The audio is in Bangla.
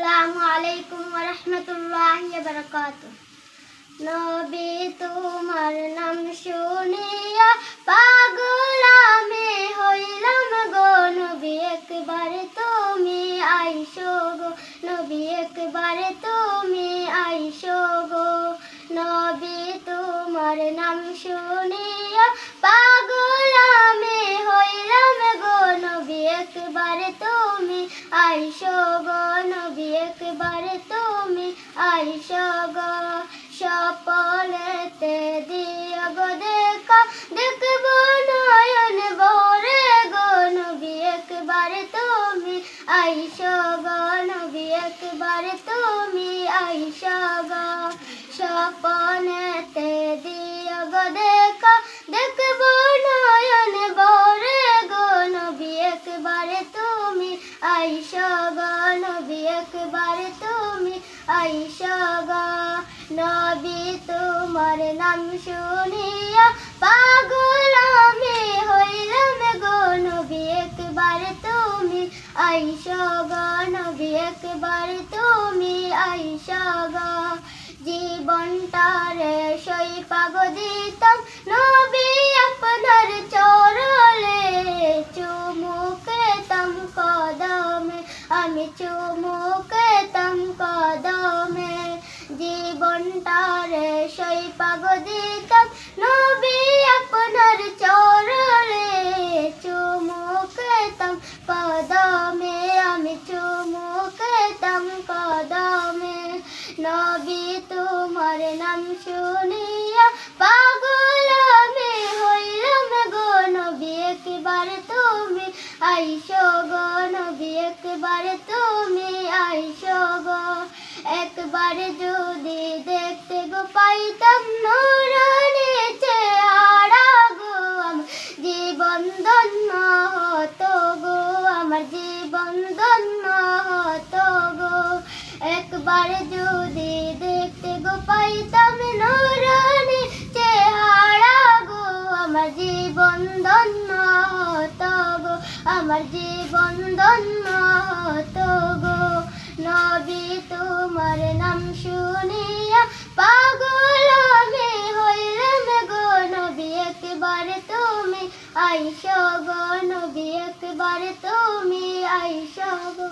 আসসালামু আলাইকুম রাহমাতুল্লাহি ওয়া নবী, তোমার নাম শুনিয়া পাগল আমি হইলাম গো। নবী, একবার তুমি আইসো গো। নবী, একবার তুমি আইসো গো। নবী, তোমার নাম শুনিয়া আইসো গো নবী, একবার তুমি আইসো গো। সপনেতে দিও গো দেখা, দেখব নয়ন ভরে গো নবী, একবার তুমি আইসো গো নবী, একবার তুমি আইসো গো। সপনেতে দিও গো দেখা, দেখব নয়ন ভরে গো নবী, একবার তুমি আইসো তুমি নবী তোমার নাম শুনিয়া পাগল আমি হইলাম গো। নবী একবার তুমি আইসো গো নবী একবার তুমি আইসো গো জীবনটারে সই পাগ দিতাম নবী আপনার চরলে চুমুকে তম কদমে। আমি চুমুকে জীবনটারে সই পাগ দিতাম নবী আপনার চরলে চুমুকে তম কদমে আমি চুমুকে তম কদমে। নবী তোমার নাম শুনিয়া পাগল আমি হইলাম গো নবী, একবার তুমি আইসো গো নবী, একবার তুমি আইসো গো। একবার যদি ধন্য হতো গো একবার যদি দেখতে গো পাইতাম নুরানি চেহারা গো, আমার জীবন ধন্য হতো গো আমার জীবন ধন্য হতো আইসো গো নবী একবার তুমি আইসো গো।